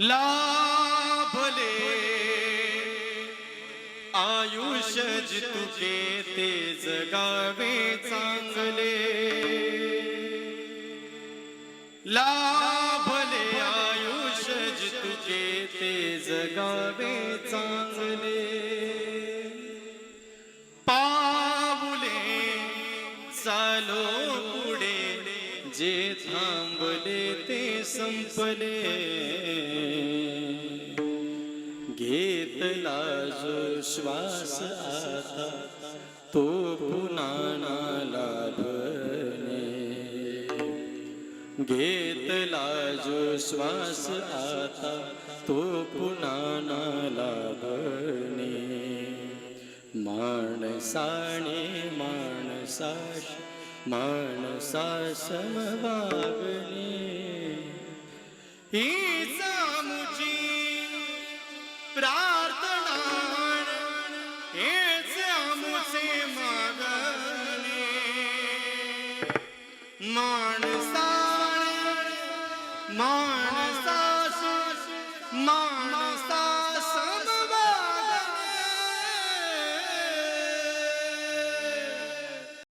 लाभले आयुष्य जितुके ते जगावे चांगले। लाभले आयुष्य जितुके ते जगावे चांगले। पाऊले चालो पुढे जे थांबले ते संपले। घेतला जो श्वास आता तो पुन्हा ना। घेतला जो श्वास आता तो पुन्हा ना। माणसाने माणसाश माणसा समवागणे માણસા માણસા માણસા